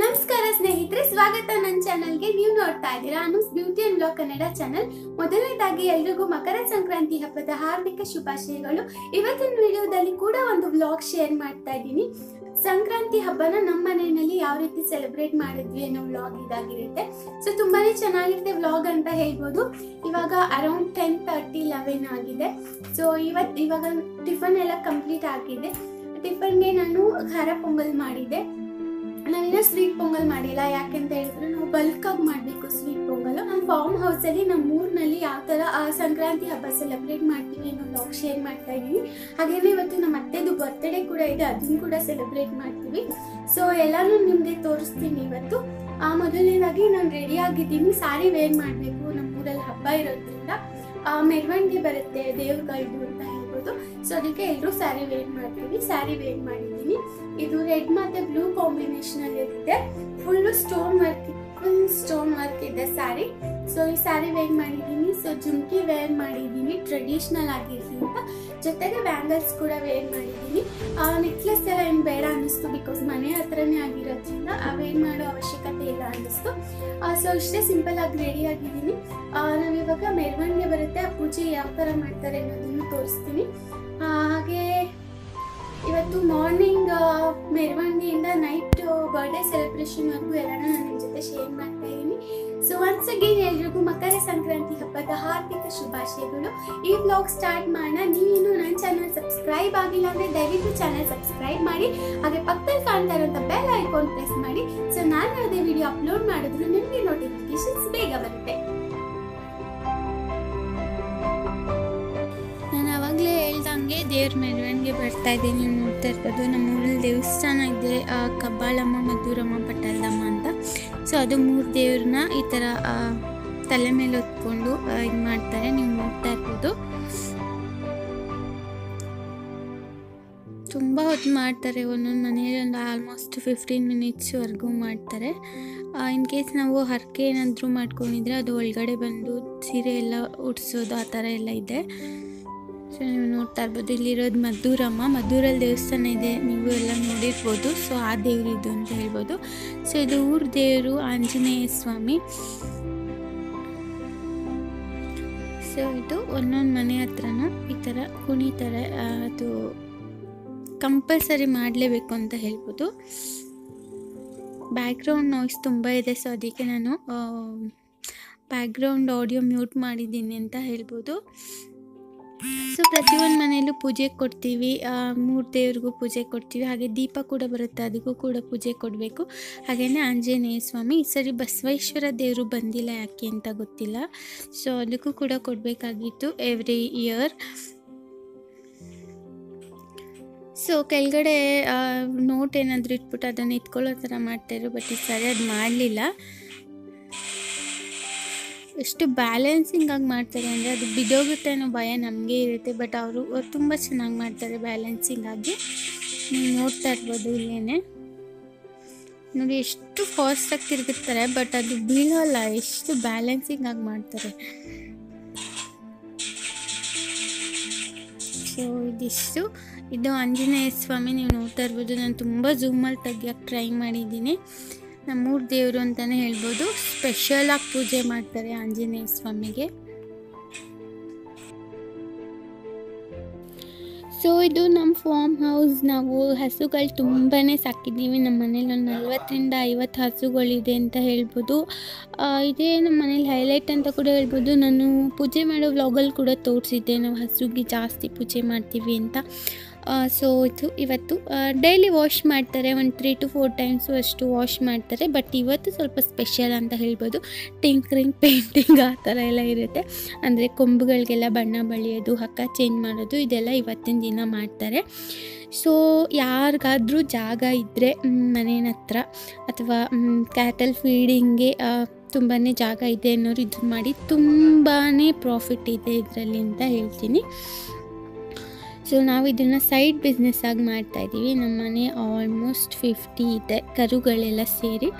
ನಮಸ್ಕಾರ ಸ್ನೇಹಿತರೆ, ಸ್ವಾಗತ ನನ್ನ ಚಾನಲ್ಗೆ. ನೀವು ನೋಡ್ತಾ ಇದ್ದೀರಾ Anu's beauty and blog Kannada channel. ಮೊದಲನೇದಾಗಿ ಎಲ್ರಿಗೂ ಮಕರ ಸಂಕ್ರಾಂತಿ ಹಬ್ಬದ ಹಾರ್ದಿಕ ಶುಭಾಶಯಗಳು. ಇವತ್ತಿನ ವಿಡಿಯೋದಲ್ಲಿ ಕೂಡ ಒಂದು ವ್ಲಾಗ್ ಶೇರ್ ಮಾಡ್ತಾ ಇದ್ದೀನಿ. ಸಂಕ್ರಾಂತಿ ಹಬ್ಬನ ನಮ್ಮ ಮನೆಯಲ್ಲಿ ಯಾವ ರೀತಿ ಸೆಲೆಬ್ರೇಟ್ ಮಾಡಿದ್ವಿ ಅನ್ನೋ ವ್ಲಾಗ್ ಇದಾಗಿರುತ್ತೆ. ಸೊ ತುಂಬಾನೇ ಚೆನ್ನಾಗಿರುತ್ತೆ ವ್ಲಾಗ್ ಅಂತ ಹೇಳ್ಬೋದು. ಇವಾಗ ಅರೌಂಡ್ ಟೆನ್ ತರ್ಟಿ ಲೆವೆನ್ ಆಗಿದೆ. ಸೊ ಇವತ್ತು ಇವಾಗ ಟಿಫನ್ ಎಲ್ಲ ಕಂಪ್ಲೀಟ್ ಆಗಿದೆ. ಟಿಫನ್ಗೆ ನಾನು ಖಾರ ಪೊಂಗಲ್ ಮಾಡಿದ್ದೆ. ನಾನಿನ್ನ ಸ್ವೀಟ್ ಪೊಂಗಲ್ ಮಾಡಿಲ್ಲ. ಯಾಕೆಂತ ಹೇಳಿದ್ರೆ ನಾವು ಬಲ್ಕ್ ಆಗಿ ಮಾಡಬೇಕು ಸ್ವೀಟ್ ಪೊಂಗಲ್. ನಮ್ಮ ಫಾರ್ಮ್ ಅಲ್ಲಿ ನಮ್ಮ ಊರಿನಲ್ಲಿ ಯಾವ ಆ ಸಂಕ್ರಾಂತಿ ಹಬ್ಬ ಸೆಲೆಬ್ರೇಟ್ ಮಾಡ್ತೀವಿ ಅನ್ನೋ ಬ್ಲಾಗ್ ಶೇರ್ ಮಾಡ್ತಾ ಇದ್ದೀನಿ. ಹಾಗೇನೆ ಇವತ್ತು ನಮ್ಮ ಅತ್ತೆದು ಬರ್ತ್ಡೇ ಕೂಡ ಇದೆ. ಅದನ್ನು ಕೂಡ ಸೆಲೆಬ್ರೇಟ್ ಮಾಡ್ತೀವಿ. ಸೊ ಎಲ್ಲಾನು ನಿಮ್ಗೆ ತೋರಿಸ್ತೀನಿ ಇವತ್ತು. ಆ ಮೊದಲನೇದಾಗಿ ನಾನು ರೆಡಿ ಆಗಿದ್ದೀನಿ. ಸಾರಿ ವೇರ್ ಮಾಡಬೇಕು. ನಮ್ಮ ಊರಲ್ಲಿ ಹಬ್ಬ ಇರೋದ್ರಿಂದ. ಮೆರವಣಿಗೆ ಬರುತ್ತೆ ದೇವ್ರಗಳದ್ದು ಅಂತ. ಹೇಳ್ಬೋದು ಸೊ ಅದಕ್ಕೆ ಎಲ್ಲರೂ ಸ್ಯಾರಿ ವೇರ್ ಮಾಡ್ತೀವಿ. ಸ್ಯಾರಿ ವೇರ್ ಮಾಡಿದ್ದೀನಿ ಇದು ರೆಡ್ ಮತ್ತೆ ಬ್ಲೂ ಕಾಂಬಿನೇಷನ್ ಅಲ್ಲಿ ಇದೆ full stone work full stone work ಇದೆ ಸ್ಯಾರಿ ಸೊ ಈ ಸ್ಯಾರಿ ವೇರ್ ಮಾಡಿದ್ದೀನಿ ಸೊ ಜುಮ್ಕಿ ವೇರ್ ಮಾಡಿದ್ದೀನಿ ಟ್ರೆಡಿಷ್ನಲ್ ಆಗಿರ್ತೀನಿ ಅಂತ. ಜೊತೆಗೆ ಬ್ಯಾಂಗಲ್ಸ್ ಕೂಡ ವೇರ್ ಮಾಡಿದ್ದೀನಿ ನೆಕ್ಲೆಸ್ ಎಲ್ಲ ಏನು ಬೇಡ ಅನ್ನಿಸ್ತು ಬಿಕಾಸ್ ಮನೆ ಹತ್ರನೇ ಆಗಿರೋದ್ರಿಂದ ವೇರ್ ಮಾಡೋ ಅವಶ್ಯಕತೆ ಇಲ್ಲ ಅನ್ನಿಸ್ತು. ಸೊ ಇಷ್ಟೇ ಸಿಂಪಲ್ ಆಗಿ ರೆಡಿ ಆಗಿದ್ದೀನಿ. ನಾವಿವಾಗ ಮೆರವಣಿಗೆ ಬರುತ್ತೆ. ಆ ಪೂಜೆ ಯಾವ ಥರ ಮಾಡ್ತಾರೆ ಅನ್ನೋದನ್ನು ತೋರಿಸ್ತೀನಿ. ಹಾಗೆ ಇವತ್ತು ಮಾರ್ನಿಂಗ್ ಮೆರವಣಿಗೆಯಿಂದ ನೈಟ್ ಬರ್ಡೇ ಸೆಲೆಬ್ರೇಷನ್ವರೆಗೂ ಎಲ್ಲಾನು ನಾನು ನಿಮ್ಮ ಜೊತೆ ಶೇರ್ ಮಾಡ್ತಾ ಇದ್ದೀನಿ. ಸೊ ಒನ್ಸ್ ಅಗೇನ್ ಎಲ್ರಿಗೂ ಮಕರ ಸಂಕ್ರಾಂತಿ ಹಬ್ಬದ ಹಾರ್ದಿಕ ಶುಭಾಶಯಗಳು. ಈ ಬ್ಲಾಗ್ ಸ್ಟಾರ್ಟ್ ಮಾಡೋಣ. ನೀವೇನು ನನ್ನ ಚಾನಲ್ ಸಬ್ಸ್ಕ್ರೈಬ್ ಆಗಿಲ್ಲ ಅಂದರೆ ದಯವಿಟ್ಟು ಚಾನಲ್ ಸಬ್ಸ್ಕ್ರೈಬ್ ಮಾಡಿ. ಹಾಗೆ ಪಕ್ಕದಲ್ಲಿ ಕಾಣ್ತಾ ಇರುವಂಥ ಬೆಲ್ ಐಕಾನ್ ಪ್ರೆಸ್ ಮಾಡಿ. ಸೊ ನಾನು ಅದೇ ವಿಡಿಯೋ ಅಪ್ಲೋಡ್ ಮಾಡಿದ್ರು ನಿಮಗೆ ನೋಟಿಫಿಕೇಶನ್ಸ್ ಬೇಗ ಬರುತ್ತೆ. ಹೇಳ್ದಂಗೆ ದೇವ್ರ ಮೆರವಣಿಗೆ ಬರ್ತಾ ಇದೆ, ನೀವು ನೋಡ್ತಾ ಇರ್ಬೋದು. ನಮ್ಮ ಊರಲ್ಲಿ ದೇವಸ್ಥಾನ ಇದೆ ಕಬ್ಬಾಳಮ್ಮ, ಮದ್ದೂರಮ್ಮ ಪಟ್ಟಲ್ದಮ್ಮ ಅಂತ. ಸೊ ಅದು ಮೂರು ದೇವ್ರನ್ನ ಈ ಥರ ತಲೆ ಮೇಲೆ ಹೊತ್ಕೊಂಡು ಇದು ಮಾಡ್ತಾರೆ. ನೀವು ನೋಡ್ತಾ ಇರ್ಬೋದು. ತುಂಬ ಹೊತ್ತು ಮಾಡ್ತಾರೆ, ಒಂದೊಂದು ಮನೆಯಲ್ಲಿ ಒಂದು ಆಲ್ಮೋಸ್ಟ್ ಫಿಫ್ಟೀನ್ ಮಿನಿಟ್ಸ್ವರೆಗೂ ಮಾಡ್ತಾರೆ. ಇನ್ ಕೇಸ್ ನಾವು ಹರಕೆ ಏನಾದರೂ ಮಾಡ್ಕೊಂಡಿದ್ರೆ ಅದು ಒಳಗಡೆ ಬಂದು ಸೀರೆ ಎಲ್ಲ ಉಡ್ಸೋದು, ಆ ಥರ ಎಲ್ಲ ಇದೆ. ಸೊ ನೀವು ನೋಡ್ತಾ ಇರ್ಬೋದು ಇಲ್ಲಿರೋದು ಮದ್ದೂರಮ್ಮ. ಮದ್ದೂರಲ್ಲಿ ದೇವಸ್ಥಾನ ಇದೆ, ನೀವು ಎಲ್ಲ ನೋಡಿರ್ಬೋದು. ಸೊ ಆ ದೇವ್ರು ಇದು ಅಂತ ಹೇಳ್ಬೋದು. ಸೊ ಇದು ಊರ ದೇವರು ಆಂಜನೇಯ ಸ್ವಾಮಿ. ಸೊ ಇದು ಒಂದೊಂದು ಮನೆ ಹತ್ರನೂ ಈ ಥರ ಕುಣಿತಾರೆ. ಥರ ಅದು ಕಂಪಲ್ಸರಿ ಮಾಡಲೇಬೇಕು ಅಂತ ಹೇಳ್ಬೋದು. ಬ್ಯಾಕ್ಗ್ರೌಂಡ್ ನಾಯ್ಸ್ ತುಂಬ ಇದೆ. ಸೊ ಅದಕ್ಕೆ ನಾನು ಬ್ಯಾಕ್ಗ್ರೌಂಡ್ ಆಡಿಯೋ ಮ್ಯೂಟ್ ಮಾಡಿದ್ದೀನಿ ಅಂತ ಹೇಳ್ಬೋದು. ಸೊ ಪ್ರತಿಯೊಂದು ಮನೆಯಲ್ಲೂ ಪೂಜೆ ಕೊಡ್ತೀವಿ. ಮೂರು ದೇವ್ರಿಗೂ ಪೂಜೆ ಕೊಡ್ತೀವಿ. ಹಾಗೆ ದೀಪ ಕೂಡ ಬರುತ್ತೆ. ಅದಕ್ಕೂ ಕೂಡ ಪೂಜೆ ಕೊಡಬೇಕು. ಹಾಗೆಯೇ ಆಂಜನೇಯ ಸ್ವಾಮಿ, ಈ ಸರಿ ಬಸವೇಶ್ವರ ದೇವರು ಬಂದಿಲ್ಲ ಯಾಕೆ ಅಂತ ಗೊತ್ತಿಲ್ಲ. ಸೊ ಅದಕ್ಕೂ ಕೂಡ ಕೊಡಬೇಕಾಗಿತ್ತು ಎವ್ರಿ ಇಯರ್ ಸೊ ಕೆಳಗಡೆ ನೋಟ್ ಏನಾದರೂ ಇಟ್ಬಿಟ್ಟು ಅದನ್ನು ಇಟ್ಕೊಳ್ಳೋ ಥರ ಮಾಡ್ತಾಯಿದ್ರು ಬಟ್ ಈ ಸರಿ ಅದು ಮಾಡಲಿಲ್ಲ. ಎಷ್ಟು ಬ್ಯಾಲೆನ್ಸಿಂಗ್ ಆಗಿ ಮಾಡ್ತಾರೆ ಅಂದರೆ ಅದು ಬಿದ್ದೋಗುತ್ತೆ ಅನ್ನೋ ಭಯ ನಮಗೆ ಇರುತ್ತೆ. ಬಟ್ ಅವರು ತುಂಬ ಚೆನ್ನಾಗಿ ಮಾಡ್ತಾರೆ ಬ್ಯಾಲೆನ್ಸಿಂಗ್ ಆಗಿ. ನೀವು ನೋಡ್ತಾ ಇರ್ಬೋದು ಇಲ್ಲೇ ನೋಡಿ, ಎಷ್ಟು ಫಾಸ್ಟಾಗಿ ತಿರುಗುತ್ತಾರೆ ಬಟ್ ಅದು ಬೀಳೋಲ್ಲ. ಎಷ್ಟು ಬ್ಯಾಲೆನ್ಸಿಂಗ್ ಆಗಿ ಮಾಡ್ತಾರೆ. ಸೊ ಇದಿಷ್ಟು. ಇದು ಆಂಜನೇಯ ಸ್ವಾಮಿ, ನೀವು ನೋಡ್ತಾ ಇರ್ಬೋದು. ನಾನು ತುಂಬ ಝೂಮಲ್ಲಿ ತೆಗಿಯೋಕ್ಕೆ ಟ್ರೈ ಮಾಡಿದ್ದೀನಿ. ನಮ್ಮೂರು ದೇವರು ಅಂತಲೇ ಹೇಳ್ಬೋದು. ಸ್ಪೆಷಲಾಗಿ ಪೂಜೆ ಮಾಡ್ತಾರೆ ಆಂಜನೇಯ ಸ್ವಾಮಿಗೆ. ಸೊ ಇದು ನಮ್ಮ ಫಾರ್ಮ್ ಹೌಸ್ ನಾವು ಹಸುಗಳು ತುಂಬಾ ಸಾಕಿದ್ದೀವಿ. ನಮ್ಮ ಮನೇಲಿ ಒಂದು ನಲ್ವತ್ತರಿಂದ ಐವತ್ತು ಹಸುಗಳಿದೆ ಅಂತ ಹೇಳ್ಬೋದು. ಇದೇ ನಮ್ಮ ಮನೇಲಿ ಹೈಲೈಟ್ ಅಂತ ಕೂಡ ಹೇಳ್ಬೋದು. ನಾನು ಪೂಜೆ ಮಾಡೋ ವ್ಲಾಗಲ್ಲಿ ಕೂಡ ತೋರಿಸಿದ್ದೆ. ನಾವು ಹಸುಗೆ ಜಾಸ್ತಿ ಪೂಜೆ ಮಾಡ್ತೀವಿ ಅಂತ. ಸೊ ಇದು ಇವತ್ತು ಡೈಲಿ ವಾಶ್ ಮಾಡ್ತಾರೆ. ಒಂದು ತ್ರೀ ಟು ಫೋರ್ ಟೈಮ್ಸು ಅಷ್ಟು ವಾಶ್ ಮಾಡ್ತಾರೆ. ಬಟ್ ಇವತ್ತು ಸ್ವಲ್ಪ ಸ್ಪೆಷಲ್ ಅಂತ ಹೇಳ್ಬೋದು. ಟಿಂಕ್ರಿಂಗ್ ಪೇಂಟಿಂಗ್ ಆ ಥರ ಎಲ್ಲ ಇರುತ್ತೆ. ಅಂದರೆ ಕೊಂಬುಗಳಿಗೆಲ್ಲ ಬಣ್ಣ ಬಳಿಯೋದು, ಹಕ್ಕ ಚೇಂಜ್ ಮಾಡೋದು, ಇದೆಲ್ಲ ಇವತ್ತಿನ ದಿನ ಮಾಡ್ತಾರೆ. ಸೊ ಯಾರಿಗಾದರೂ ಜಾಗ ಇದ್ದರೆ ಮನೇನ ಹತ್ರ ಅಥವಾ ಕ್ಯಾಟಲ್ ಫೀಡಿಂಗ್ಗೆ ತುಂಬಾ ಜಾಗ ಇದೆ ಅನ್ನೋರು ಇದನ್ನ ಮಾಡಿ ತುಂಬಾ ಪ್ರಾಫಿಟ್ ಇದೆ ಇದರಲ್ಲಿ ಅಂತ ಹೇಳ್ತೀನಿ. ಸೊ ನಾವು ಇದನ್ನು ಸೈಡ್ ಬಿಸ್ನೆಸ್ ಆಗಿ ನಮ್ಮ ಮನೆ ಆಲ್ಮೋಸ್ಟ್ ಫಿಫ್ಟಿ ಇದೆ, ಕರುಗಳೆಲ್ಲ ಸೇರಿ.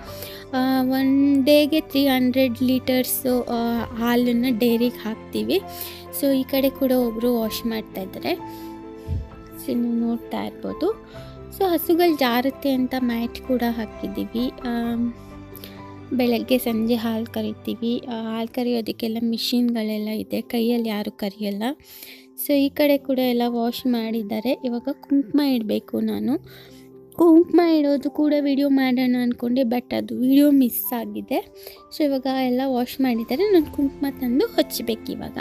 ಒನ್ ಡೇಗೆ ತ್ರೀ ಹಂಡ್ರೆಡ್ ಲೀಟರ್ಸು ಹಾಲನ್ನು ಡೈರಿಗೆ ಹಾಕ್ತೀವಿ. ಸೊ ಈ ಕಡೆ ಕೂಡ ಒಬ್ಬರು ವಾಶ್ ಮಾಡ್ತಾ ಇದ್ದಾರೆ ಸೊ ನೀವು ನೋಡ್ತಾ ಇರ್ಬೋದು. ಸೊ ಹಸುಗಳು ಜಾರುತ್ತೆ ಅಂತ ಮ್ಯಾಟ್ ಕೂಡ ಹಾಕಿದ್ದೀವಿ ಬೆಳಗ್ಗೆ ಸಂಜೆ ಹಾಲು ಕರಿತೀವಿ. ಹಾಲು ಕರಿಯೋದಕ್ಕೆಲ್ಲ ಮಿಷಿನ್ಗಳೆಲ್ಲ ಇದೆ. ಕೈಯಲ್ಲಿ ಯಾರು ಕರಿಯಲ್ಲ. ಸೊ ಈ ಕಡೆ ಕೂಡ ಎಲ್ಲ ವಾಶ್ ಮಾಡಿದ್ದಾರೆ. ಇವಾಗ ಕುಂಕುಮ ಇಡಬೇಕು ನಾನು. ಕುಂಕುಮ ಇಡೋದು ಕೂಡ ವಿಡಿಯೋ ಮಾಡೋಣ ಅಂದ್ಕೊಂಡೆ ಬಟ್ ಅದು ವಿಡಿಯೋ ಮಿಸ್ ಆಗಿದೆ. ಸೊ ಇವಾಗ ಎಲ್ಲ ವಾಶ್ ಮಾಡಿದ್ದಾರೆ. ನಾನು ಕುಂಕುಮ ತಂದು ಹಚ್ಚಬೇಕು ಇವಾಗ.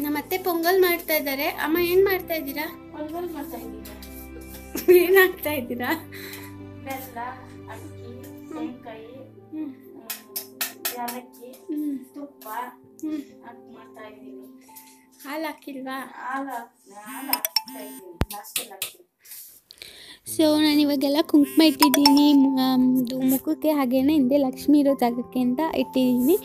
ನಮ್ಮ ಅತ್ತೆ ಪೊಂಗಲ್ ಮಾಡ್ತಾ ಇದ್ದಾರೆ. ಅಮ್ಮ ಏನ್ ಮಾಡ್ತಾ ಇದ್ದೀರಾ? ಪೊಂಗಲ್ ಮಾಡ್ತಾ ಇದ್ದೀರಾ? ಏನಾಗ್ತಾ ಇದ್ದೀರಾ? ಬೆಲ್ಲ ಅಕ್ಕಿ ಯಾಲಕ್ಕಿ ಹ್ಮ್ ತುಪ್ಪ ಹಾಕಿ ಮಾಡ್ತಾ ಇದ್ದೀವಿ ಹಾಲು ಹಾಕಿಲ್ವಾ ಹಾಲು ಹಾಲು ಹಾಕ್ತಾ ಇದ್ದೀನಿ ಲಾಸ್ಟಲ್ಲಿ ಹಾಕ್ತೀವಿ ಸೊ ನಾನು ಇವಾಗೆಲ್ಲ ಕುಂಕುಮ ಇಟ್ಟಿದ್ದೀನಿ. ಇದು ಮುಖಕ್ಕೆ ಹಾಗೇನೆ ಹಿಂದೆ ಲಕ್ಷ್ಮಿ ಇರೋ ಜಾಗಕ್ಕೆ ಅಂತ ಇಟ್ಟಿದ್ದೀನಿ.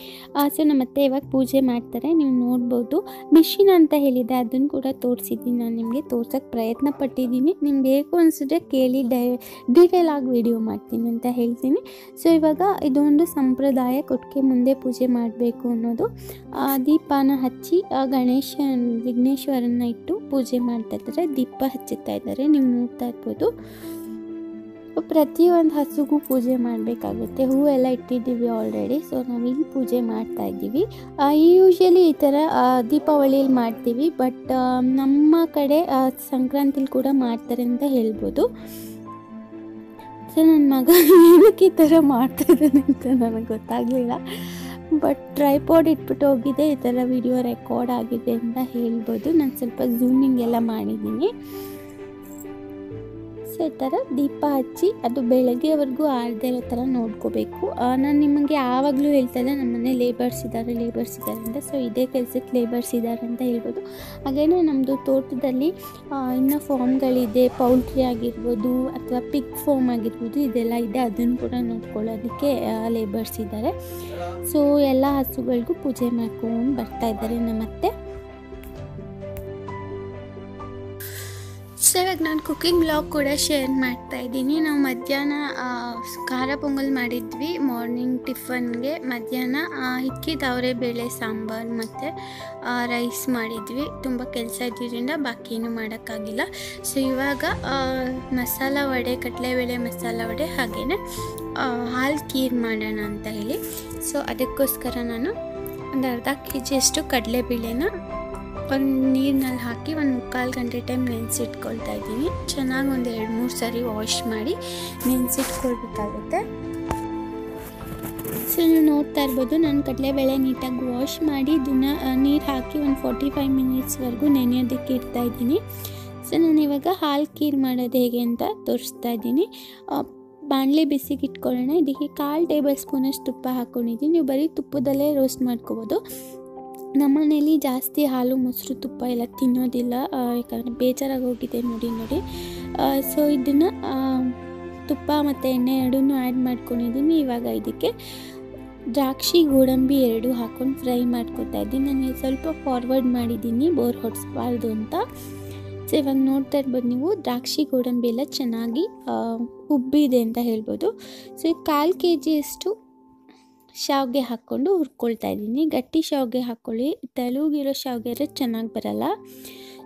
ಸೊ ನಮ್ಮ ಅತ್ತೆ ಇವಾಗ ಪೂಜೆ ಮಾಡ್ತಾರೆ. ನೀವು ನೋಡ್ಬೋದು. ಮಿಷಿನ್ ಅಂತ ಹೇಳಿದೆ ಅದನ್ನು ಕೂಡ ತೋರಿಸಿದ್ದೀನಿ ನಾನು ನಿಮಗೆ. ತೋರ್ಸೋಕ್ಕೆ ಪ್ರಯತ್ನ ಪಟ್ಟಿದ್ದೀನಿ. ನಿಮ್ಗೆ ಬೇಕು ಅನಿಸಿದ್ರೆ ಕೇಳಿ, ಡೈ, ಡೀಟೇಲ್ ಆಗಿ ವಿಡಿಯೋ ಮಾಡ್ತೀನಿ ಅಂತ ಹೇಳ್ತೀನಿ. ಸೊ ಇವಾಗ ಇದೊಂದು ಸಂಪ್ರದಾಯ ಕೊಟ್ಟಿಗೆ ಮುಂದೆ ಪೂಜೆ ಮಾಡಬೇಕು ಅನ್ನೋದು. ದೀಪನ ಹಚ್ಚಿ ಗಣೇಶ ವಿಘ್ನೇಶ್ವರನ ಇಟ್ಟು ಪೂಜೆ ಮಾಡ್ತಾ ಇದ್ದಾರೆ. ದೀಪ ಹಚ್ಚುತ್ತಾ ಇದ್ದಾರೆ. ನೀವು ನೋಡ್ತಾ ಇರ್ಬೋದು. ಪ್ರತಿಯೊಂದು ಹಸುಗೂ ಪೂಜೆ ಮಾಡಬೇಕಾಗುತ್ತೆ. ಹೂವೆಲ್ಲ ಇಟ್ಟಿದ್ದೀವಿ ಆಲ್ರೆಡಿ ಸೊ ನಾವಿಲ್ಲಿ ಪೂಜೆ ಮಾಡ್ತಾ ಇದ್ದೀವಿ. ಯೂಶ್ವಲಿ ಈ ಥರ ದೀಪಾವಳಿಯಲ್ಲಿ ಮಾಡ್ತೀವಿ. ಬಟ್ ನಮ್ಮ ಕಡೆ ಸಂಕ್ರಾಂತಿಲಿ ಕೂಡ ಮಾಡ್ತಾರೆ ಅಂತ ಹೇಳ್ಬೋದು. ಸೊ ನನ್ನ ಮಗ ಏನಕ್ಕೆ ಈ ಥರ ಮಾಡ್ತಾ ಅಂತ ನನಗೆ ಗೊತ್ತಾಗಲಿಲ್ಲ. ಬಟ್ ಟ್ರೈಪಾಡ್ ಇಟ್ಬಿಟ್ಟು ಹೋಗಿದೆ. ಈ ಥರ ವಿಡಿಯೋ ರೆಕಾರ್ಡ್ ಆಗಿದೆ ಅಂತ ಹೇಳ್ಬೋದು. ನಾನು ಸ್ವಲ್ಪ ಝೂಮಿಂಗ್ ಎಲ್ಲ ಮಾಡಿದ್ದೀನಿ. ಸೊ ಈ ಥರ ದೀಪ ಹಚ್ಚಿ ಅದು ಬೆಳಗ್ಗೆವರೆಗೂ ಆರದೇ ಇರೋ ಥರ ನೋಡ್ಕೋಬೇಕು. ನಾನು ನಿಮಗೆ ಯಾವಾಗಲೂ ಹೇಳ್ತಾ ಇದ್ದೆ ನಮ್ಮ ಮನೆ ಲೇಬರ್ಸ್ ಇದ್ದಾರೆ ಲೇಬರ್ಸ್ ಇದ್ದಾರೆ ಅಂತ. ಸೊ ಇದೇ ಕೆಲಸಕ್ಕೆ ಲೇಬರ್ಸ್ ಇದ್ದಾರೆ ಅಂತ ಹೇಳ್ಬೋದು. ಹಾಗೆಯೇ ನಮ್ಮದು ತೋಟದಲ್ಲಿ ಇನ್ನು ಫಾರ್ಮ್ಗಳಿದೆ ಪೌಲ್ಟ್ರಿ ಆಗಿರ್ಬೋದು ಅಥವಾ ಪಿಗ್ ಫಾರ್ಮ್ ಆಗಿರ್ಬೋದು, ಇದೆಲ್ಲ ಇದೆ. ಅದನ್ನು ಕೂಡ ನೋಡ್ಕೊಳ್ಳೋದಕ್ಕೆ ಲೇಬರ್ಸ್ ಇದ್ದಾರೆ. ಸೊ ಎಲ್ಲ ಹಸುಗಳಿಗೂ ಪೂಜೆ ಮಾಡ್ಕೊಂಡು ಬರ್ತಾ ಇದ್ದಾರೆ ನಮ್ಮತ್ತೆ. ಸೊ ಇವಾಗ ನಾನು ಕುಕ್ಕಿಂಗ್ ಬ್ಲಾಗ್ ಕೂಡ ಶೇರ್ ಮಾಡ್ತಾ ಇದ್ದೀನಿ. ನಾವು ಮಧ್ಯಾಹ್ನ ಖಾರ ಪೊಂಗಲ್ ಮಾಡಿದ್ವಿ. ಮಾರ್ನಿಂಗ್ ಟಿಫನ್ಗೆ ಮಧ್ಯಾಹ್ನ ಹಿಕ್ಕಿದ ಅವರೇ ಬೇಳೆ, ಸಾಂಬಾರು ಮತ್ತು ರೈಸ್ ಮಾಡಿದ್ವಿ. ತುಂಬ ಕೆಲಸ ಇದ್ದಿದ್ದರಿಂದ ಬಾಕಿ ಏನು ಮಾಡೋಕ್ಕಾಗಿಲ್ಲ. ಸೊ ಇವಾಗ ಮಸಾಲ ವಡೆ, ಕಡಲೆಬೇಳೆ ಮಸಾಲ ವಡೆ ಹಾಗೇ ಹಾಲು ಕೀರ್ ಮಾಡೋಣ ಅಂತ ಹೇಳಿ. ಸೊ ಅದಕ್ಕೋಸ್ಕರ ನಾನು ಒಂದು ಅರ್ಧ ಕೆ ಜಿಯಷ್ಟು ಕಡಲೆಬೇಳೆನ ಒಂದು ನೀರಿನಲ್ಲಿ ಹಾಕಿ ಒಂದು ಮುಕ್ಕಾಲು ಗಂಟೆ ಟೈಮ್ ನೆನೆಸಿಟ್ಕೊಳ್ತಾ ಇದ್ದೀನಿ. ಚೆನ್ನಾಗಿ ಒಂದು ಎರಡು, ಮೂರು ಸಾರಿ ವಾಶ್ ಮಾಡಿ ನೆನೆಸಿಟ್ಕೊಳ್ಬೇಕಾಗುತ್ತೆ. ಸೊ ನೀವು ನೋಡ್ತಾ ಇರ್ಬೋದು, ನಾನು ಕಡಲೆಬೇಳೆ ನೀಟಾಗಿ ವಾಶ್ ಮಾಡಿ ಇದನ್ನು ನೀರು ಹಾಕಿ ಒಂದು ಫೋರ್ಟಿ ಫೈವ್ ಮಿನಿಟ್ಸ್ವರೆಗೂ ನೆನೆಯೋದಕ್ಕೆ ಇಡ್ತಾ ಇದ್ದೀನಿ. ಸೊ ನಾನು ಇವಾಗ ಹಾಲು ಕೀರ್ ಮಾಡೋದು ಹೇಗೆ ಅಂತ ತೋರಿಸ್ತಾ ಇದ್ದೀನಿ. ಬಾಣಲೆ ಬಿಸಿಗೆ ಇಟ್ಕೊಳ್ಳೋಣ. ಇದಕ್ಕೆ ಕಾಲು ಟೇಬಲ್ ಸ್ಪೂನಷ್ಟು ತುಪ್ಪ ಹಾಕ್ಕೊಂಡಿದ್ದೀನಿ ನೀವು ಬರೀ ತುಪ್ಪದಲ್ಲೇ ರೋಸ್ಟ್ ಮಾಡ್ಕೋಬೋದು. ನಮ್ಮನೇಲಿ ಜಾಸ್ತಿ ಹಾಲು, ಮೊಸರು, ತುಪ್ಪ ಎಲ್ಲ ತಿನ್ನೋದಿಲ್ಲ. ಯಾಕಂದರೆ ಬೇಜಾರಾಗಿ ಹೋಗಿದೆ ನೋಡಿ. ನೋಡಿ ಸೊ ಇದನ್ನು ತುಪ್ಪ ಮತ್ತು ಎಣ್ಣೆ ಎರಡೂ ಆ್ಯಡ್ ಮಾಡ್ಕೊಂಡಿದ್ದೀನಿ ಇವಾಗ ಇದಕ್ಕೆ ದ್ರಾಕ್ಷಿ, ಗೋಡಂಬಿ ಎರಡು ಹಾಕ್ಕೊಂಡು ಫ್ರೈ ಮಾಡ್ಕೊತಾ ಇದ್ದೀನಿ. ನಾನು ಸ್ವಲ್ಪ ಫಾರ್ವರ್ಡ್ ಮಾಡಿದ್ದೀನಿ ಬೋರ್ ಹೊಡಿಸ್ಬಾರ್ದು ಅಂತ. ಸೊ ಇವಾಗ ನೋಡ್ತಾ ಇರ್ಬೋದು ನೀವು, ದ್ರಾಕ್ಷಿ, ಗೋಡಂಬಿ ಎಲ್ಲ ಚೆನ್ನಾಗಿ ಉಬ್ಬಿದೆ ಅಂತ ಹೇಳ್ಬೋದು. ಸೊ ಕಾಲು ಕೆ ಜಿಯಷ್ಟು ಶಾವಿಗೆ ಹಾಕ್ಕೊಂಡು ಹುರ್ಕೊಳ್ತಾ ಇದ್ದೀನಿ. ಗಟ್ಟಿ ಶಾವಿಗೆ ಹಾಕ್ಕೊಳ್ಳಿ ತೆಲುಗಿರೋ ಶಾವಿಗೆ ಇದ್ರೆ ಚೆನ್ನಾಗಿ ಬರಲ್ಲ.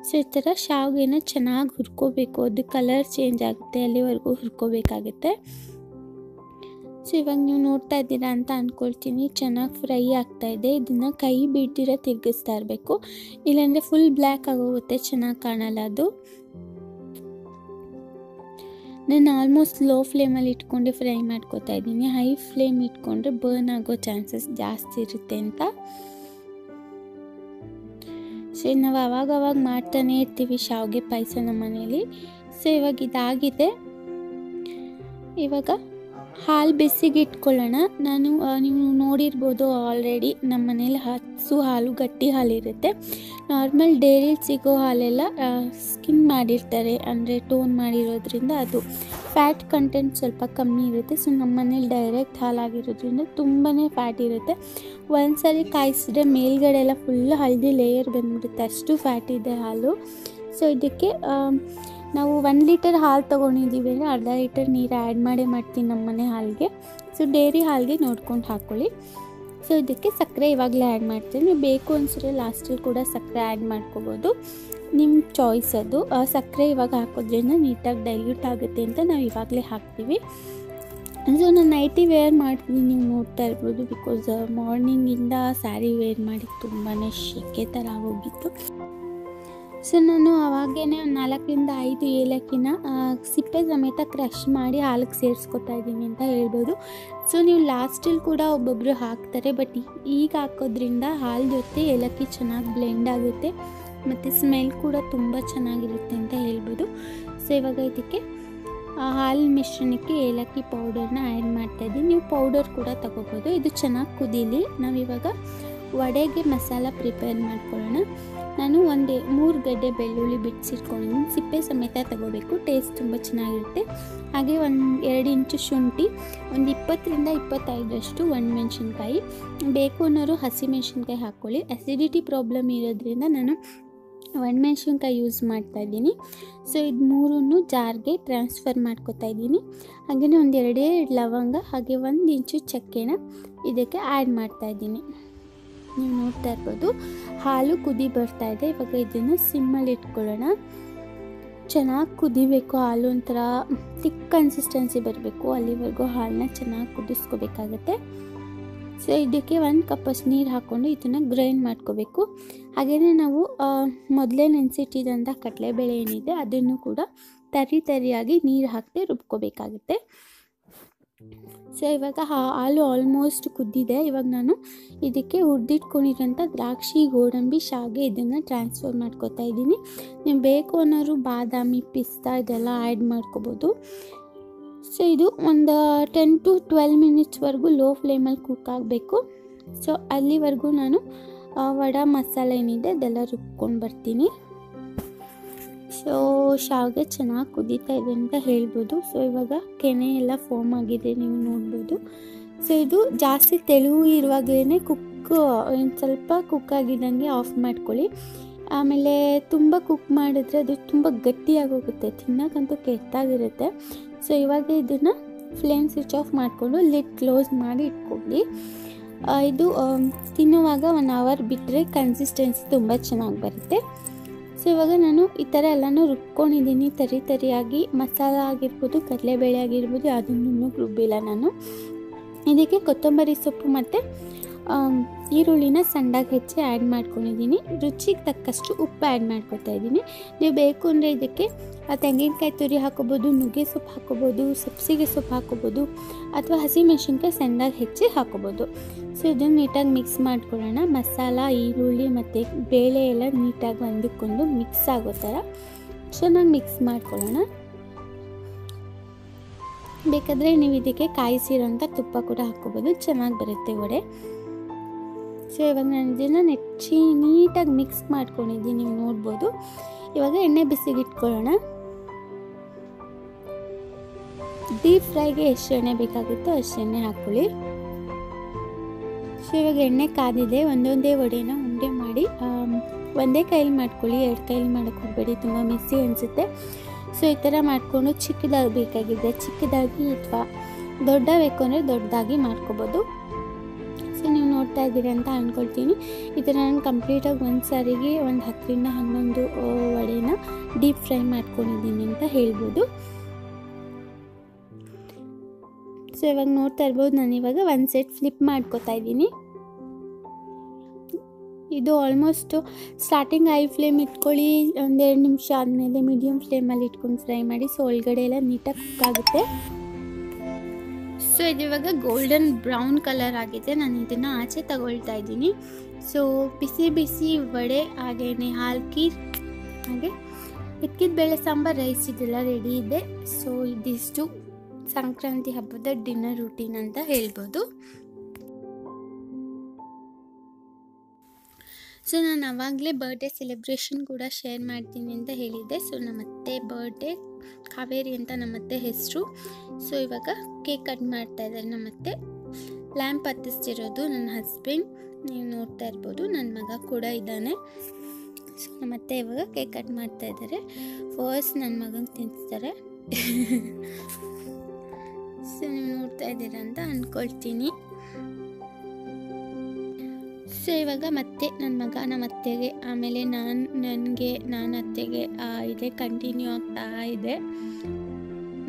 ಸೊ ಈ ಥರ ಶಾವಿಗೆನ ಚೆನ್ನಾಗಿ ಹುರ್ಕೋಬೇಕು. ಅದು ಕಲರ್ ಚೇಂಜ್ ಆಗುತ್ತೆ, ಅಲ್ಲಿವರೆಗೂ ಹುರ್ಕೋಬೇಕಾಗುತ್ತೆ. ಸೊ ಇವಾಗ ನೀವು ನೋಡ್ತಾ ಇದ್ದೀರಾ ಅಂತ ಅಂದ್ಕೊಳ್ತೀನಿ ಚೆನ್ನಾಗಿ ಫ್ರೈ ಆಗ್ತಾ ಇದೆ. ಇದನ್ನು ಕೈ ಬಿಟ್ಟಿರೋ ತಿರುಗಿಸ್ತಾ ಇರಬೇಕು. ಇಲ್ಲಾಂದರೆ ಫುಲ್ ಬ್ಲ್ಯಾಕ್ ಆಗೋಗುತ್ತೆ, ಚೆನ್ನಾಗಿ ಕಾಣಲ್ಲ ಅದು. ನಾನು ಆಲ್ಮೋಸ್ಟ್ ಲೋ ಫ್ಲೇಮಲ್ಲಿ ಇಟ್ಕೊಂಡು ಫ್ರೈ ಮಾಡ್ಕೋತಾ ಇದ್ದೀನಿ. ಹೈ ಫ್ಲೇಮ್ ಇಟ್ಕೊಂಡ್ರೆ ಬರ್ನ್ ಆಗೋ ಚಾನ್ಸಸ್ ಜಾಸ್ತಿ ಇರುತ್ತೆ ಅಂತ. ಸೊ ನಾವು ಅವಾಗ ಅವಾಗ ಮಾಡ್ತಾನೆ ಇರ್ತೀವಿ ಶಾವಿಗೆ ಪಾಯಸ ನಮ್ಮ ಮನೇಲಿ ಸೊ ಇವಾಗ ಇದಾಗಿದೆ. ಇವಾಗ ಹಾಲು ಬೆಸಿಗೆ ಇಟ್ಕೊಳ್ಳೋಣ ನಾನು ನೀವು ನೋಡಿರ್ಬೋದು ಆಲ್ರೆಡಿ ನಮ್ಮ ಮನೇಲಿ ಹಸು ಹಾಲು, ಗಟ್ಟಿ ಹಾಲಿರುತ್ತೆ ನಾರ್ಮಲ್ ಡೈರಿಲಿ ಸಿಗೋ ಹಾಲೆಲ್ಲ ಸ್ಕಿನ್ ಮಾಡಿರ್ತಾರೆ. ಅಂದರೆ ಟೋನ್ ಮಾಡಿರೋದ್ರಿಂದ ಅದು. ಫ್ಯಾಟ್ ಕಂಟೆಂಟ್ ಸ್ವಲ್ಪ ಕಮ್ಮಿ ಇರುತ್ತೆ. ಸೊ ನಮ್ಮ ಮನೇಲಿ ಡೈರೆಕ್ಟ್ ಹಾಲಾಗಿರೋದ್ರಿಂದ ತುಂಬಾ ಫ್ಯಾಟ್ ಇರುತ್ತೆ. ಒಂದ್ಸರಿ ಕಾಯಿಸಿದ್ರೆ ಮೇಲ್ಗಡೆ ಎಲ್ಲ ಫುಲ್ ಹಳದಿ ಲೇಯರ್ ಬಂದ್ಬಿಡುತ್ತೆ. ಅಷ್ಟು ಫ್ಯಾಟ್ ಇದೆ ಹಾಲು. ಸೊ ಇದಕ್ಕೆ ನಾವು ಒನ್ ಲೀಟರ್ ಹಾಲು ತೊಗೊಂಡಿದ್ದೀವಿ ಅಂದರೆ ಅರ್ಧ ಲೀಟರ್ ನೀರು ಆ್ಯಡ್ ಮಾಡೇ ಮಾಡ್ತೀನಿ ನಮ್ಮ ಮನೆ ಹಾಲಿಗೆ. ಸೊ ಡೇರಿ ಹಾಲಿಗೆ ನೋಡ್ಕೊಂಡು ಹಾಕ್ಕೊಳ್ಳಿ ಸೊ ಇದಕ್ಕೆ ಸಕ್ಕರೆ ಇವಾಗಲೇ ಆ್ಯಡ್ ಮಾಡ್ತೀನಿ ನೀವು ಬೇಕು ಅನಿಸಿದ್ರೆ ಲಾಸ್ಟಲ್ಲಿ ಕೂಡ ಸಕ್ಕರೆ ಆ್ಯಡ್ ಮಾಡ್ಕೋಬೋದು. ನಿಮ್ಮ ಚಾಯ್ಸ್ ಅದು. ಸಕ್ಕರೆ ಇವಾಗ ಹಾಕೋದ್ರಿಂದ ನೀಟಾಗಿ ಡೈಲ್ಯೂಟ್ ಆಗುತ್ತೆ ಅಂತ ನಾವು ಇವಾಗಲೇ ಹಾಕ್ತೀವಿ. ಸೊ ನಾನು ನೈಟಿ ವೇರ್ ಮಾಡ್ತೀನಿ ನೀವು ನೋಡ್ತಾ ಇರ್ಬೋದು ಬಿಕಾಸ್ ಮಾರ್ನಿಂಗಿಂದ ಸ್ಯಾರಿ ವೇರ್ ಮಾಡಿ ತುಂಬಾ ಶೆಕೆ ಥರ ಆಗೋಗಿತ್ತು. ಸೊ ನಾನು ಅವಾಗೇ ನಾಲ್ಕರಿಂದ ಐದು ಏಲಕ್ಕಿನ ಸಿಪ್ಪೆ ಸಮೇತ ಕ್ರಷ್ ಮಾಡಿ ಹಾಲಿಗೆ ಸೇರಿಸ್ಕೊತಾ ಇದ್ದೀನಿ ಅಂತ ಹೇಳ್ಬೋದು. ಸೊ ನೀವು ಲಾಸ್ಟಲ್ಲಿ ಕೂಡ ಒಬ್ಬೊಬ್ಬರು ಹಾಕ್ತಾರೆ ಬಟ್ ಈಗ ಹಾಕೋದ್ರಿಂದ ಹಾಲು ಜೊತೆ ಏಲಕ್ಕಿ ಚೆನ್ನಾಗಿ ಬ್ಲೆಂಡ್ ಆಗುತ್ತೆ. ಮತ್ತು ಸ್ಮೆಲ್ ಕೂಡ ತುಂಬ ಚೆನ್ನಾಗಿರುತ್ತೆ ಅಂತ ಹೇಳ್ಬೋದು. ಸೊ ಇವಾಗ ಇದಕ್ಕೆ ಹಾಲು ಮಿಶ್ರಣಕ್ಕೆ ಏಲಕ್ಕಿ ಪೌಡರ್ನ ಆ್ಯಡ್ ಮಾಡ್ತಾಯಿದ್ದೀನಿ ನೀವು ಪೌಡರ್ ಕೂಡ ತಗೋಬೋದು. ಇದು ಚೆನ್ನಾಗಿ ಕುದೀಲಿ. ನಾವಿವಾಗ ವಡೆಗೆ ಮಸಾಲ ಪ್ರಿಪೇರ್ ಮಾಡ್ಕೊಳ್ಳೋಣ. ನಾನು ಒಂದೇ ಮೂರು ಗಡ್ಡೆ ಬೆಳ್ಳುಳ್ಳಿ ಬಿಡಿಸಿಟ್ಕೊಂಡಿದ್ದೀನಿ ಸಿಪ್ಪೆ ಸಮೇತ ತಗೋಬೇಕು. ಟೇಸ್ಟ್ ತುಂಬ ಚೆನ್ನಾಗಿರುತ್ತೆ. ಹಾಗೆ ಒಂದು ಎರಡು ಇಂಚು ಶುಂಠಿ, ಒಂದು ಇಪ್ಪತ್ತರಿಂದ ಇಪ್ಪತ್ತೈದರಷ್ಟು ಒಣಮೆಣ್ಸಿನ್ಕಾಯಿ. ಬೇಕು ಅನ್ನೋರು ಹಸಿಮೆಣ್ಸಿನ್ಕಾಯಿ ಹಾಕ್ಕೊಳ್ಳಿ. ಅಸಿಡಿಟಿ ಪ್ರಾಬ್ಲಮ್ ಇರೋದ್ರಿಂದ ನಾನು ಒಣಮೆಣ್ಸಿನ್ಕಾಯಿ ಯೂಸ್ ಮಾಡ್ತಾ ಇದ್ದೀನಿ. ಸೊ ಇದು ಮೂರನ್ನು ಜಾರ್ಗೆ ಟ್ರಾನ್ಸ್ಫರ್ ಮಾಡ್ಕೋತಾ ಇದ್ದೀನಿ. ಹಾಗೆಯೇ ಒಂದು ಎರಡೇ ಲವಂಗ, ಹಾಗೆ ಒಂದು ಇಂಚು ಚಕ್ಕೆನ ಇದಕ್ಕೆ ಆ್ಯಡ್ ಮಾಡ್ತಾ ಇದ್ದೀನಿ. ನೀವು ನೋಡ್ತಾ ಇರ್ಬೋದು. ಹಾಲು ಕುದಿ ಬರ್ತಾ ಇದೆ. ಇವಾಗ ಇದನ್ನು ಸಿಮ್ಮಲ್ಲಿ ಇಟ್ಕೊಳ್ಳೋಣ. ಚೆನ್ನಾಗಿ ಕುದಿಬೇಕು ಹಾಲು ಒಂಥರ ತಿಕ್ ಕನ್ಸಿಸ್ಟೆನ್ಸಿ ಬರಬೇಕು. ಅಲ್ಲಿವರೆಗೂ ಹಾಲನ್ನ ಚೆನ್ನಾಗಿ ಕುದಿಸ್ಕೋಬೇಕಾಗತ್ತೆ. ಸೊ ಇದಕ್ಕೆ ಒಂದು ಕಪ್ಪಷ್ಟು ನೀರು ಹಾಕ್ಕೊಂಡು ಇದನ್ನು ಗ್ರೈಂಡ್ ಮಾಡ್ಕೋಬೇಕು. ಹಾಗೆಯೇ ನಾವು ಮೊದಲೇ ನೆನೆಸಿಟ್ಟಿದಂಥ ಕಡಲೆಬೇಳೆ ಏನಿದೆ, ಅದನ್ನು ಕೂಡ ತರಿ ತರಿಯಾಗಿ ನೀರು ಹಾಕದೆ ರುಬ್ಕೋಬೇಕಾಗುತ್ತೆ. ಸೊ ಇವಾಗ ಹಾಲು ಆಲ್ಮೋಸ್ಟ್ ಕುದ್ದಿದೆ. ಇವಾಗ ನಾನು ಇದಕ್ಕೆ ಹುರಿದಿಟ್ಕೊಂಡಿರೋಂಥ ದ್ರಾಕ್ಷಿ, ಗೋಡಂಬಿ ಶಾಗೆ ಇದನ್ನು ಟ್ರಾನ್ಸ್ಫರ್ ಮಾಡ್ಕೋತಾ ಇದ್ದೀನಿ. ನೀವು ಬೇಕು ಅನ್ನೋರು ಬಾದಾಮಿ, ಪಿಸ್ತಾ ಇದೆಲ್ಲ ಆ್ಯಡ್ ಮಾಡ್ಕೋಬೋದು. ಸೊ ಇದು ಒಂದು ಟೆನ್ ಟು ಟ್ವೆಲ್ ಮಿನಿಟ್ಸ್ವರೆಗೂ ಲೋ ಫ್ಲೇಮಲ್ಲಿ ಕುಕ್ ಆಗಬೇಕು. ಸೊ ಅಲ್ಲಿವರೆಗೂ ನಾನು ವಡಾ ಮಸಾಲೆ ಏನಿದೆ ಅದೆಲ್ಲ ರುಬ್ಕೊಂಡು ಬರ್ತೀನಿ. ಸೊ ಶಾವಿಗೆ ಚೆನ್ನಾಗಿ ಕುದೀತಾ ಇದೆ ಅಂತ ಹೇಳ್ಬೋದು. ಸೊ ಇವಾಗ ಕೆನೆ ಎಲ್ಲ ಫೋಮ್ ಆಗಿದೆ, ನೀವು ನೋಡ್ಬೋದು. ಸೊ ಇದು ಜಾಸ್ತಿ ತೆಳು ಇರುವಾಗಲೇ ಕುಕ್ ಒಂದು ಸ್ವಲ್ಪ ಕುಕ್ ಆಗಿದ್ದಂಗೆ ಆಫ್ ಮಾಡ್ಕೊಳ್ಳಿ. ಆಮೇಲೆ ತುಂಬ ಕುಕ್ ಮಾಡಿದ್ರೆ ಅದು ತುಂಬ ಗಟ್ಟಿಯಾಗೋಗುತ್ತೆ, ತಿನ್ನೋಕ್ಕಂತೂ ಕೆಟ್ಟಾಗಿರುತ್ತೆ. ಸೊ ಇವಾಗ ಇದನ್ನು ಫ್ಲೇಮ್ ಸ್ವಿಚ್ ಆಫ್ ಮಾಡಿಕೊಂಡು ಲಿಡ್ ಕ್ಲೋಸ್ ಮಾಡಿ ಇಟ್ಕೊಳ್ಳಿ. ಇದು ತಿನ್ನುವಾಗ ಒನ್ ಅವರ್ ಬಿಟ್ಟರೆ ಕನ್ಸಿಸ್ಟೆನ್ಸಿ ತುಂಬ ಚೆನ್ನಾಗಿ ಬರುತ್ತೆ. ಸೊ ಇವಾಗ ನಾನು ಈ ಥರ ಎಲ್ಲನೂ ರುಬ್ಕೊಂಡಿದ್ದೀನಿ. ತರಿ ತರಿಯಾಗಿ ಮಸಾಲ ಆಗಿರ್ಬೋದು, ಕಡಲೆಬೇಳೆ ಆಗಿರ್ಬೋದು, ಯಾವುದನ್ನು ರುಬ್ಬಿಲ್ಲ ನಾನು. ಇದಕ್ಕೆ ಕೊತ್ತಂಬರಿ ಸೊಪ್ಪು ಮತ್ತು ಈರುಳ್ಳಿನ ಸಣ್ಣದಾಗಿ ಹೆಚ್ಚಿ ಆ್ಯಡ್ ಮಾಡ್ಕೊಂಡಿದ್ದೀನಿ. ರುಚಿಗೆ ತಕ್ಕಷ್ಟು ಉಪ್ಪು ಆ್ಯಡ್ ಮಾಡ್ಕೊತಾ ಇದ್ದೀನಿ. ನೀವು ಬೇಕು ಅಂದರೆ ಇದಕ್ಕೆ ತೆಂಗಿನಕಾಯಿ ತುರಿ ಹಾಕೋಬೋದು, ನುಗ್ಗೆ ಸೊಪ್ಪು ಹಾಕೋಬೋದು, ಸಬ್ಸಿಗೆ ಸೊಪ್ಪು ಹಾಕೋಬೋದು ಅಥವಾ ಹಸಿಮೆಣ್ಸಿನ್ಕಾಯಿ ಸಣ್ಣದಾಗಿ ಹೆಚ್ಚಿ ಹಾಕೋಬೋದು. ಸೊ, ಇದನ್ನು ನೀಟಾಗಿ ಮಿಕ್ಸ್ ಮಾಡ್ಕೊಳ್ಳೋಣ. ಮಸಾಲ, ಈರುಳ್ಳಿ ಮತ್ತು ಬೇಳೆ ಎಲ್ಲ ನೀಟಾಗಿ ಒಂದಕ್ಕೊಂದು ಮಿಕ್ಸ್ ಆಗೋ ಥರ. ಚೆನ್ನಾಗಿ ಮಿಕ್ಸ್ ಮಾಡ್ಕೊಳ್ಳೋಣ. ಬೇಕಾದರೆ ನೀವು ಇದಕ್ಕೆ ಕಾಯಿಸಿರೋಂಥ ತುಪ್ಪ ಕೂಡ ಹಾಕೋಬೋದು. ಚೆನ್ನಾಗಿ ಬರುತ್ತೆ, ವಡೆ. ಸೊ ಇವಾಗ ನಾನು ಇದನ್ನು ನೆಚ್ಚಿ ನೀಟಾಗಿ ಮಿಕ್ಸ್ ಮಾಡ್ಕೊಂಡಿದ್ದೀನಿ, ನೀವು ನೋಡ್ಬೋದು. ಇವಾಗ ಎಣ್ಣೆ ಬಿಸಿಗೆ ಇಟ್ಕೊಳ್ಳೋಣ ಡೀಪ್ ಫ್ರೈಗೆ ಎಷ್ಟು ಎಣ್ಣೆ ಬೇಕಾಗುತ್ತೋ ಅಷ್ಟು ಎಣ್ಣೆ ಹಾಕ್ಕೊಳ್ಳಿ. ಸೊ ಇವಾಗ ಎಣ್ಣೆ ಕಾದಿದೆ, ಒಂದೊಂದೇ ವಡೆನ ಉಂಡೆ ಮಾಡಿ ಒಂದೇ ಕೈಲಿ ಮಾಡ್ಕೊಳ್ಳಿ, ಎರಡು ಕೈಲಿ ಮಾಡಕ್ಕೆ ಹೋಗಬೇಡಿ, ತುಂಬ ಮಿಸ್ಸಿ ಅನಿಸುತ್ತೆ. ಸೊ ಈ ಥರ ಮಾಡಿಕೊಂಡು ಚಿಕ್ಕದಾಗಿ ಬೇಕಾಗಿದೆ ಚಿಕ್ಕದಾಗಿ ಅಥವಾ ದೊಡ್ಡ ಬೇಕು ಅಂದರೆ ದೊಡ್ಡದಾಗಿ ಮಾಡ್ಕೋಬೋದು. ನೋಡ್ತಾ ಇದ್ದೀರಿ ಅಂತ ಅಂದ್ಕೊಳ್ತೀನಿ ಥರ ನಾನು ಕಂಪ್ಲೀಟಾಗಿ ಒಂದು ಸಾರಿಗೆ ಒಂದು ಹತ್ತರಿಂದ ಹನ್ನೊಂದು ವಡೆನ ಡೀಪ್ ಫ್ರೈ ಮಾಡ್ಕೊಂಡಿದ್ದೀನಿ ಅಂತ ಹೇಳ್ಬೋದು. ಸೊ ಇವಾಗ ನೋಡ್ತಾ ಇರ್ಬೋದು ನಾನು ಇವಾಗ ಒಂದು ಸೆಟ್ ಫ್ಲಿಪ್ ಮಾಡ್ಕೋತಾ ಇದ್ದೀನಿ. ಇದು ಆಲ್ಮೋಸ್ಟು ಸ್ಟಾರ್ಟಿಂಗ್ ಐ ಫ್ಲೇಮ್ ಇಟ್ಕೊಳ್ಳಿ, ಒಂದೆರಡು ನಿಮಿಷ ಆದಮೇಲೆ ಮೀಡಿಯಮ್ ಫ್ಲೇಮಲ್ಲಿ ಇಟ್ಕೊಂಡು ಫ್ರೈ ಮಾಡಿ, ಸೊ ಒಳಗಡೆ ಎಲ್ಲ ನೀಟಾಗಿ ಕುಕ್ ಆಗುತ್ತೆ. ಸೊ ಇದಿವಾಗ ಗೋಲ್ಡನ್ ಬ್ರೌನ್ ಕಲರ್ ಆಗಿದೆ. ನಾನು ಇದನ್ನು ಆಚೆ ತಗೊಳ್ತಾ ಇದ್ದೀನಿ. ಸೊ ಬಿಸಿ ಬಿಸಿ ವಡೆ ಹಾಗೇನೆ ಹಾಕಿ ಹಾಗೆ ಇಕ್ಕಿದ ಬೇಳೆ, ಸಾಂಬಾರ್ ರೈಸ್ ಇದೆಲ್ಲ ರೆಡಿ ಇದೆ. ಸೊ ಇದಿಷ್ಟು ಸಂಕ್ರಾಂತಿ ಹಬ್ಬದ ಡಿನ್ನರ್ ರೂಟೀನ್ ಅಂತ ಹೇಳ್ಬೋದು. ಸೊ ನಾನು ಆವಾಗಲೇ ಬರ್ಡೇ ಸೆಲೆಬ್ರೇಷನ್ ಕೂಡ ಶೇರ್ ಮಾಡ್ತೀನಿ ಅಂತ ಹೇಳಿದ್ದೆ. ಸೊ ನಮ್ಮತ್ತೆ ಬರ್ಡೇ ಕಾವೇರಿ ಅಂತ ನಮ್ಮತ್ತೆ ಹೆಸರು. ಸೊ ಇವಾಗ ಕೇಕ್ ಕಟ್ ಮಾಡ್ತಾ ಇದ್ದಾರೆ ನಮ್ಮತ್ತೆ. ಲ್ಯಾಂಪ್ ಹತ್ತಿಸ್ತಿರೋದು ನನ್ನ ಹಸ್ಬೆಂಡ್ ನೀವು ನೋಡ್ತಾ ಇರ್ಬೋದು ನನ್ನ ಮಗ ಕೂಡ ಇದ್ದಾನೆ. ಸೊ ನಮ್ಮತ್ತೆ ಇವಾಗ ಕೇಕ್ ಕಟ್ ಮಾಡ್ತಾ ಇದ್ದಾರೆ. ಫಸ್ಟ್ ನನ್ನ ಮಗಂಗೆ ತಿನ್ನಿಸ್ತಾರೆ ಸೊ ನೀವು ನೋಡ್ತಾ ಇದ್ದೀರಾ ಅಂತ ಅಂದ್ಕೊಳ್ತೀನಿ ಸೊ ಇವಾಗ ಮತ್ತೆ ನನ್ನ ಮಗ ನಮ್ಮ ಅತ್ತೆಗೆ, ಆಮೇಲೆ ನಾನು, ನನಗೆ, ನಾನು ಅತ್ತೆಗೆ ಇದೆ ಕಂಟಿನ್ಯೂ ಆಗ್ತಾ ಇದೆ.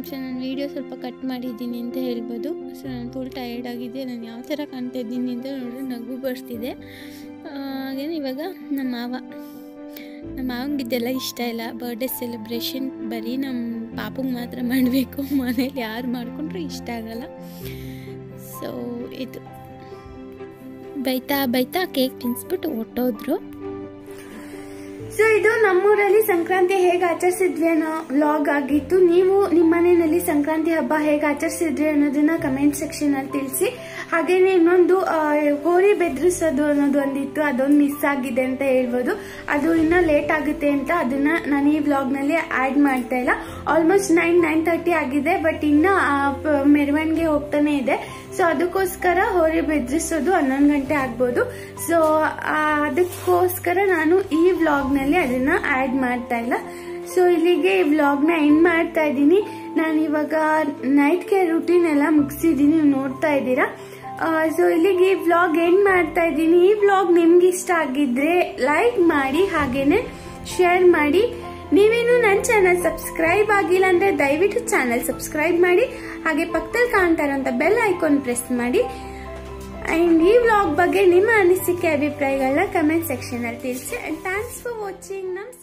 ಸೊ ನಾನು ವೀಡಿಯೋ ಸ್ವಲ್ಪ ಕಟ್ ಮಾಡಿದ್ದೀನಿ ಅಂತ ಹೇಳ್ಬೋದು. ಸೊ ನಾನು ಫುಲ್ ಟಯರ್ಡ್ ಆಗಿದೆ ನಾನು ಯಾವ ಥರ ಕಾಣ್ತಾ ಇದ್ದೀನಿ ಅಂತ ನೋಡಿದ್ರೆ ನಗು ಬರ್ತಿದೆ. ಹಾಗೇನು ಇವಾಗ ನಮ್ಮ ಮಾವ. ನಮ್ಮ ಮಾವಂಗೆ ಇದೆಲ್ಲ ಇಷ್ಟ ಇಲ್ಲ. ಬರ್ಡೇ ಸೆಲೆಬ್ರೇಷನ್ ಬರೀ ನಮ್ಮ ಪಾಪಂಗೆ ಮಾತ್ರ ಮಾಡಬೇಕು. ಮನೇಲಿ ಯಾರು ಮಾಡಿಕೊಂಡ್ರೂ ಇಷ್ಟ ಆಗಲ್ಲ. ಸೊ ಇದು. ಬೈತಾ ಬೈತಾ ಕೇಕ್ ತಿನ್ಸ್ಬಿಟ್ಟು ಹೊಟ್ಟೋದ್ರು ಸೊ ಇದು ನಮ್ಮೂರಲ್ಲಿ ಸಂಕ್ರಾಂತಿ ಹೇಗೆ ಆಚರಿಸಿದ್ವಿ ಅನ್ನೋ ವ್ಲಾಗ್ ಆಗಿತ್ತು. ನೀವು ನಿಮ್ಮ ಮನೆಯಲ್ಲಿ ಸಂಕ್ರಾಂತಿ ಹಬ್ಬ ಹೇಗೆ ಆಚರಿಸಿದ್ರಿ ಅನ್ನೋದನ್ನ ಕಮೆಂಟ್ ಸೆಕ್ಷನ್ ಅಲ್ಲಿ ತಿಳಿಸಿ. ಹಾಗೇನೆ ಇನ್ನೊಂದು ಹೋರಿ ಬೆದರಿಸೋದು ಅನ್ನೋದು ಒಂದಿತ್ತು. ಅದೊಂದು ಮಿಸ್ ಆಗಿದೆ ಅಂತ ಹೇಳ್ಬೋದು. ಅದು ಇನ್ನ ಲೇಟ್ ಆಗುತ್ತೆ ಅಂತ ಅದನ್ನ ನಾನು ಈ ವ್ಲಾಗ್ನಲ್ಲಿ ಆಡ್ ಮಾಡ್ತಾ ಇಲ್ಲ. ಆಲ್ಮೋಸ್ಟ್ ನೈನ್ ನೈನ್ ತರ್ಟಿ ಆಗಿದೆ ಬಟ್ ಇನ್ನ ಮೆರವಣಿಗೆ ಹೋಗ್ತಾನೆ ಇದೆ. ಸೊ ಅದಕ್ಕೋಸ್ಕರ ಹೋರಿ ಬೆದರಿಸೋದು ಹನ್ನೊಂದು ಗಂಟೆ ಆಗ್ಬೋದು. ಸೊ ಅದಕ್ಕೋಸ್ಕರ ನಾನು ಈ ವ್ಲಾಗ್ನಲ್ಲಿ ಅದನ್ನ ಆಡ್ ಮಾಡ್ತಾ ಇಲ್ಲ. ಸೊ ಇಲ್ಲಿಗೆ ಈ ವ್ಲಾಗ್ನ ಎಂಡ್ ಮಾಡ್ತಾ ಇದ್ದೀನಿ. ನಾನು ಇವಾಗ ನೈಟ್ ಕೇರ್ ರುಟೀನ್ ಎಲ್ಲ ಮುಗಿಸಿದ್ದೀನಿ, ನೀವು ನೋಡ್ತಾ ಇದ್ದೀರಾ. ಸೊ ಇಲ್ಲಿಗೆ ಈ ವ್ಲಾಗ್ ಎಂಡ್ ಮಾಡ್ತಾ ಇದ್ದೀನಿ. ಈ ವ್ಲಾಗ್ ನಿಮ್ಗೆ ಇಷ್ಟ ಆಗಿದ್ರೆ ಲೈಕ್ ಮಾಡಿ, ಹಾಗೇನೆ ಶೇರ್ ಮಾಡಿ. ನೀವೇನು ನನ್ನ ಚಾನಲ್ ಸಬ್ಸ್ಕ್ರೈಬ್ ಆಗಿಲ್ಲ ಅಂದ್ರೆ ದಯವಿಟ್ಟು ಚಾನಲ್ ಸಬ್ಸ್ಕ್ರೈಬ್ ಮಾಡಿ, ಹಾಗೆ ಪಕ್ಕದಲ್ಲಿ ಕಾಣ್ತಾ ಇರೋಂಥ ಬೆಲ್ ಐಕಾನ್ ಪ್ರೆಸ್ ಮಾಡಿ. ಅಂಡ್ ಈ ವ್ಲಾಗ್ ಬಗ್ಗೆ ನಿಮ್ಮ ಅನಿಸಿಕೆ, ಅಭಿಪ್ರಾಯಗಳನ್ನ ಕಮೆಂಟ್ ಸೆಕ್ಷನ್ ಅಲ್ಲಿ ತಿಳಿಸಿ. ಅಂಡ್ ಥ್ಯಾಂಕ್ಸ್ ಫಾರ್ ವಾಚಿಂಗ್ ನಮಸ್ಕಾರ.